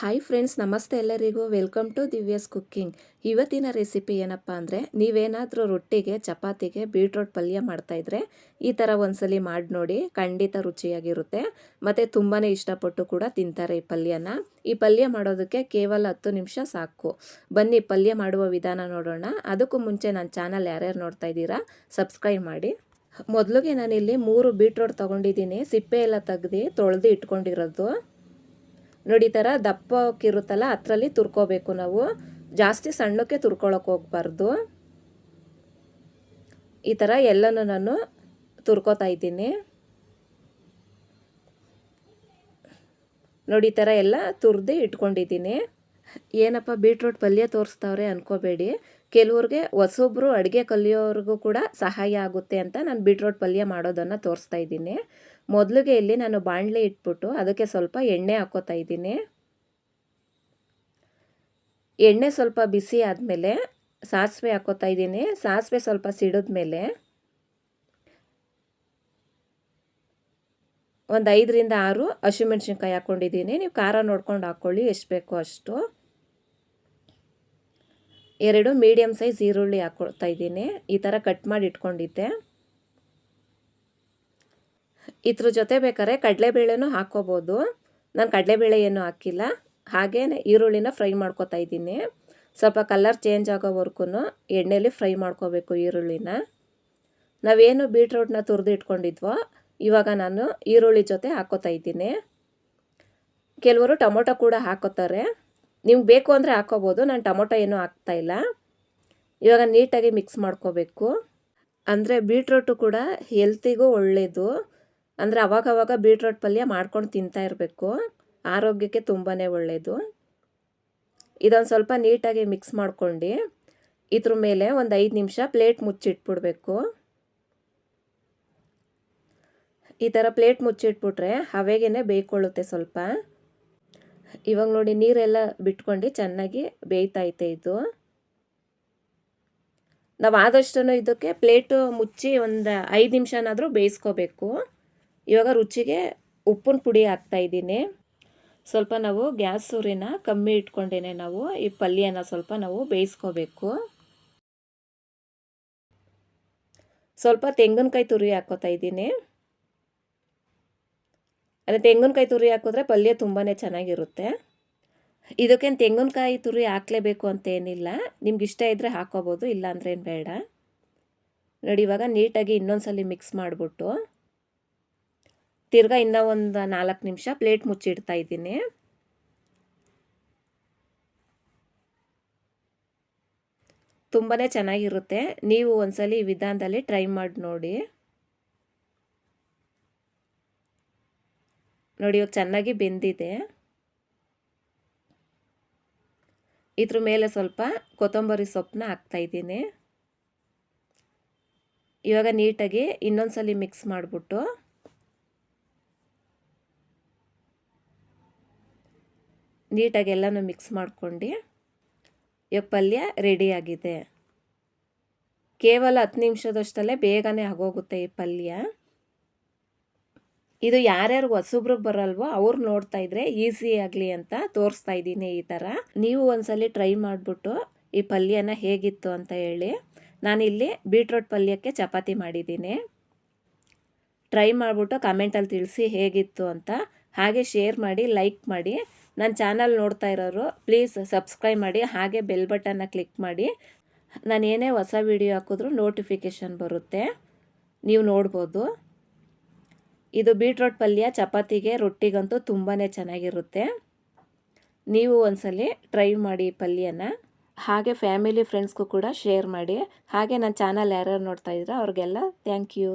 Hi friends ನಮಸ್ತೆ ಎಲ್ಲರಿಗೂ. Welcome to Divya's cooking. ಇವತ್ತಿನ ರೆಸಿಪಿ ಏನಪ್ಪ ಅಂದರೆ, ನೀವೇನಾದರೂ ರೊಟ್ಟಿಗೆ, ಚಪಾತಿಗೆ ಬೀಟ್ರೋಟ್ ಪಲ್ಯ ಮಾಡ್ತಾಯಿದ್ರೆ ಈ ಥರ ಒಂದ್ಸಲಿ ಮಾಡಿ ನೋಡಿ, ಖಂಡಿತ ರುಚಿಯಾಗಿರುತ್ತೆ. ಮತ್ತು ತುಂಬಾ ಇಷ್ಟಪಟ್ಟು ಕೂಡ ತಿಂತಾರೆ ಈ ಪಲ್ಯನ. ಈ ಪಲ್ಯ ಮಾಡೋದಕ್ಕೆ ಕೇವಲ ಹತ್ತು ನಿಮಿಷ ಸಾಕು. ಬನ್ನಿ, ಪಲ್ಯ ಮಾಡುವ ವಿಧಾನ ನೋಡೋಣ. ಅದಕ್ಕೂ ಮುಂಚೆ ನನ್ನ ಚಾನಲ್ ಯಾರ್ಯಾರು ನೋಡ್ತಾ ಇದ್ದೀರಾ ಸಬ್ಸ್ಕ್ರೈಬ್ ಮಾಡಿ. ಮೊದಲಿಗೆ ನಾನಿಲ್ಲಿ ಮೂರು ಬೀಟ್ರೋಟ್ ತೊಗೊಂಡಿದ್ದೀನಿ. ಸಿಪ್ಪೆ ಎಲ್ಲ ತೆಗ್ದು, ತೊಳೆದು ಇಟ್ಕೊಂಡಿರೋದು. ನೋಡಿ ಈ ಥರ ದಪ್ಪಕ್ಕಿರುತ್ತಲ್ಲ, ಅದರಲ್ಲಿ ತುರ್ಕೋಬೇಕು ನಾವು. ಜಾಸ್ತಿ ಸಣ್ಣಕ್ಕೆ ತುರ್ಕೊಳಕ್ಕೆ ಹೋಗ್ಬಾರ್ದು. ಈ ಥರ ಎಲ್ಲನೂ ನಾನು ತುರ್ಕೋತಾ ಇದ್ದೀನಿ. ನೋಡಿ ಈ ಥರ ಎಲ್ಲ ತುರ್ದು ಇಟ್ಕೊಂಡಿದ್ದೀನಿ. ಏನಪ್ಪ, ಬೀಟ್ರೂಟ್ ಪಲ್ಯ ತೋರಿಸ್ತಾವ್ರೆ ಅನ್ಕೋಬೇಡಿ. ಕೆಲವ್ರಿಗೆ ಹೊಸೊಬ್ರು ಅಡುಗೆ ಕಲಿಯೋರಿಗೂ ಕೂಡ ಸಹಾಯ ಆಗುತ್ತೆ ಅಂತ ನಾನು ಬೀಟ್ರೂಟ್ ಪಲ್ಯ ಮಾಡೋದನ್ನು ತೋರಿಸ್ತಾ ಇದ್ದೀನಿ. ಮೊದಲಿಗೆ ಇಲ್ಲಿ ನಾನು ಬಾಣಲೆ ಇಟ್ಬಿಟ್ಟು ಅದಕ್ಕೆ ಸ್ವಲ್ಪ ಎಣ್ಣೆ ಹಾಕೋತಾ ಇದ್ದೀನಿ. ಎಣ್ಣೆ ಸ್ವಲ್ಪ ಬಿಸಿ ಆದಮೇಲೆ ಸಾಸಿವೆ ಹಾಕೋತಾ ಇದ್ದೀನಿ. ಸಾಸಿವೆ ಸ್ವಲ್ಪ ಸಿಡಿದ್ಮೇಲೆ ಒಂದು ಐದರಿಂದ ಆರು ಹಸಿಮೆಣ್ಸಿನ್ಕಾಯಿ ಹಾಕ್ಕೊಂಡಿದ್ದೀನಿ ನೀವು ಖಾರ ನೋಡ್ಕೊಂಡು ಹಾಕ್ಕೊಳ್ಳಿ ಎಷ್ಟು ಬೇಕೋ ಅಷ್ಟು. ಎರಡು ಮೀಡಿಯಮ್ ಸೈಜ್ ಈರುಳ್ಳಿ ಹಾಕ್ಕೊಳ್ತಾ ಇದ್ದೀನಿ. ಈ ಥರ ಕಟ್ ಮಾಡಿ ಇಟ್ಕೊಂಡಿದ್ದೆ. ಇದ್ರ ಜೊತೆ ಬೇಕಾದ್ರೆ ಕಡಲೆಬೇಳೆನೂ ಹಾಕ್ಕೋಬೋದು. ನಾನು ಕಡಲೆಬೇಳೆ ಏನೂ ಹಾಕಿಲ್ಲ. ಹಾಗೇ ಈರುಳ್ಳಿನ ಫ್ರೈ ಮಾಡ್ಕೋತಾ ಇದ್ದೀನಿ. ಸ್ವಲ್ಪ ಕಲರ್ ಚೇಂಜ್ ಆಗೋವರೆಗೂ ಎಣ್ಣೆಯಲ್ಲಿ ಫ್ರೈ ಮಾಡ್ಕೋಬೇಕು ಈರುಳ್ಳಿನ. ನಾವೇನು ಬೀಟ್ರೂಟ್ನ ತುರಿದು ಇಟ್ಕೊಂಡಿದ್ವೋ ಇವಾಗ ನಾನು ಈರುಳ್ಳಿ ಜೊತೆ ಹಾಕೋತಾ ಇದ್ದೀನಿ. ಕೆಲವರು ಟೊಮೊಟೊ ಕೂಡ ಹಾಕೋತಾರೆ ನಿಮ್ಗೆ ಬೇಕು ಅಂದರೆ ಹಾಕೋಬೋದು ನಾನು ಟೊಮೊಟೊ ಏನೂ ಹಾಕ್ತಾಯಿಲ್ಲ ಇವಾಗ ನೀಟಾಗಿ ಮಿಕ್ಸ್ ಮಾಡ್ಕೋಬೇಕು. ಅಂದರೆ ಬೀಟ್ರೂಟು ಕೂಡ ಹೆಲ್ತಿಗೂ ಒಳ್ಳೆಯದು ಅಂದರೆ ಅವಾಗವಾಗ ಬೀಟ್ರೋಟ್ ಪಲ್ಯ ಮಾಡ್ಕೊಂಡು ತಿಂತಾ ಇರಬೇಕು. ಆರೋಗ್ಯಕ್ಕೆ ತುಂಬಾ ಒಳ್ಳೆಯದು ಇದೊಂದು ಸ್ವಲ್ಪ ನೀಟಾಗಿ ಮಿಕ್ಸ್ ಮಾಡ್ಕೊಂಡು ಇದ್ರ ಮೇಲೆ ಒಂದು ಐದು ನಿಮಿಷ ಪ್ಲೇಟ್ ಮುಚ್ಚಿಟ್ಬಿಡ್ಬೇಕು. ಈ ಥರ ಪ್ಲೇಟ್ ಮುಚ್ಚಿಟ್ಬಿಟ್ರೆ ಹವೆಗೇ ಬೇಯ್ಕೊಳ್ಳುತ್ತೆ ಸ್ವಲ್ಪ. ಇವಾಗ ನೋಡಿ ನೀರೆಲ್ಲ ಬಿಟ್ಕೊಂಡು ಚೆನ್ನಾಗಿ ಬೇಯ್ತೈತೆ ಇದು. ನಾವು ಆದಷ್ಟು ಇದಕ್ಕೆ ಪ್ಲೇಟು ಮುಚ್ಚಿ ಒಂದು ಐದು ನಿಮಿಷನಾದರೂ ಬೇಯಿಸ್ಕೋಬೇಕು. ಇವಾಗ ರುಚಿಗೆ ಉಪ್ಪಿನ ಪುಡಿ ಹಾಕ್ತಾಯಿದ್ದೀನಿ ಸ್ವಲ್ಪ ನಾವು ಗ್ಯಾಸ್ ಸೂರಿನ ಕಮ್ಮಿ ಇಟ್ಕೊಂಡೇನೆ ನಾವು ಈ ಪಲ್ಯನ ಸ್ವಲ್ಪ ನಾವು ಬೇಯಿಸ್ಕೋಬೇಕು. ಸ್ವಲ್ಪ ತೆಂಗಿನಕಾಯಿ ತುರಿ ಹಾಕೋತಾ ಇದ್ದೀನಿ. ಅದೇ ತೆಂಗಿನಕಾಯಿ ತುರಿ ಹಾಕಿದ್ರೆ ಪಲ್ಯ ತುಂಬಾ ಚೆನ್ನಾಗಿರುತ್ತೆ. ಇದಕ್ಕೇನು ತೆಂಗಿನಕಾಯಿ ತುರಿ ಹಾಕ್ಲೇಬೇಕು ಅಂತ ಏನಿಲ್ಲ. ನಿಮ್ಗೆ ಇಷ್ಟ ಇದ್ದರೆ ಹಾಕೋಬೋದು ಇಲ್ಲ ಏನು ಬೇಡ. ನೋಡಿ, ಇವಾಗ ನೀಟಾಗಿ ಇನ್ನೊಂದ್ಸಲಿ ಮಿಕ್ಸ್ ಮಾಡಿಬಿಟ್ಟು ತಿರ್ಗಾ ಇನ್ನೂ ಒಂದು ನಾಲ್ಕು ನಿಮಿಷ ಪ್ಲೇಟ್ ಮುಚ್ಚಿಡ್ತಾ ಇದ್ದೀನಿ. ತುಂಬಾ ಚೆನ್ನಾಗಿರುತ್ತೆ. ನೀವು ಒಂದ್ಸಲಿ ಈ ವಿಧಾನದಲ್ಲಿ ಟ್ರೈ ಮಾಡಿ ನೋಡಿ. ನೋಡಿ, ಇವಾಗ ಚೆನ್ನಾಗಿ ಬೆಂದಿದೆ. ಇದ್ರ ಮೇಲೆ ಸ್ವಲ್ಪ ಕೊತ್ತಂಬರಿ ಸೊಪ್ಪನ್ನ ಹಾಕ್ತಾಯಿದ್ದೀನಿ ಇವಾಗ ನೀಟಾಗಿ ಇನ್ನೊಂದ್ಸಲಿ ಮಿಕ್ಸ್ ಮಾಡಿಬಿಟ್ಟು ನೀಟಾಗಿ ಎಲ್ಲನೂ ಮಿಕ್ಸ್ ಮಾಡ್ಕೊಂಡು ಇವಾಗ ಪಲ್ಯ ರೆಡಿಯಾಗಿದೆ ಕೇವಲ ಹತ್ತು ನಿಮಿಷದಷ್ಟಲ್ಲೇ ಬೇಗನೆ ಆಗೋಗುತ್ತೆ ಈ ಪಲ್ಯ. ಇದು ಯಾರ್ಯಾರು ಹೊಸಬ್ರಿಗೆ ಬರಲ್ವೋ ಅವ್ರು ನೋಡ್ತಾ ಇದ್ರೆ ಈಸಿ ಆಗಲಿ ಅಂತ ತೋರಿಸ್ತಾ ಇದ್ದೀನಿ ಈ ಥರ ನೀವು ಒಂದ್ಸಲಿ ಟ್ರೈ ಮಾಡಿಬಿಟ್ಟು ಈ ಪಲ್ಯನ ಹೇಗಿತ್ತು ಅಂತ ಹೇಳಿ ನಾನಿಲ್ಲಿ ಬೀಟ್ರೋಟ್ ಪಲ್ಯಕ್ಕೆ ಚಪಾತಿ ಮಾಡಿದ್ದೀನಿ. ಟ್ರೈ ಮಾಡಿಬಿಟ್ಟು ಕಮೆಂಟಲ್ಲಿ ತಿಳಿಸಿ ಹೇಗಿತ್ತು ಅಂತ ಹಾಗೆ ಶೇರ್ ಮಾಡಿ ಲೈಕ್ ಮಾಡಿ ನನ್ನ ಚಾನಲ್ ನೋಡ್ತಾ ಇರೋರು ಪ್ಲೀಸ್ ಸಬ್ಸ್ಕ್ರೈಬ್ ಮಾಡಿ, ಹಾಗೆ ಬೆಲ್ ಬಟನ್ನ ಕ್ಲಿಕ್ ಮಾಡಿ. ನಾನು ಏನೇ ಹೊಸ ವಿಡಿಯೋ ಹಾಕಿದ್ರೂ ನೋಟಿಫಿಕೇಷನ್ ಬರುತ್ತೆ. ನೀವು ನೋಡ್ಬೋದು. ಇದು ಬೀಟ್ರೋಟ್ ಪಲ್ಯ, ಚಪಾತಿಗೆ, ರೊಟ್ಟಿಗಂತೂ ತುಂಬಾ ಚೆನ್ನಾಗಿರುತ್ತೆ. ನೀವು ಒಂದ್ಸಲಿ ಟ್ರೈ ಮಾಡಿ ಪಲ್ಯನ. ಹಾಗೆ ಫ್ಯಾಮಿಲಿ ಫ್ರೆಂಡ್ಸ್ಗೂ ಕೂಡ ಶೇರ್ ಮಾಡಿ. ಹಾಗೆ ನನ್ನ ಚಾನಲ್ ಯಾರ್ಯಾರು ನೋಡ್ತಾ ಇದ್ದೀರಾ ಅವ್ರಿಗೆಲ್ಲ ಥ್ಯಾಂಕ್ ಯು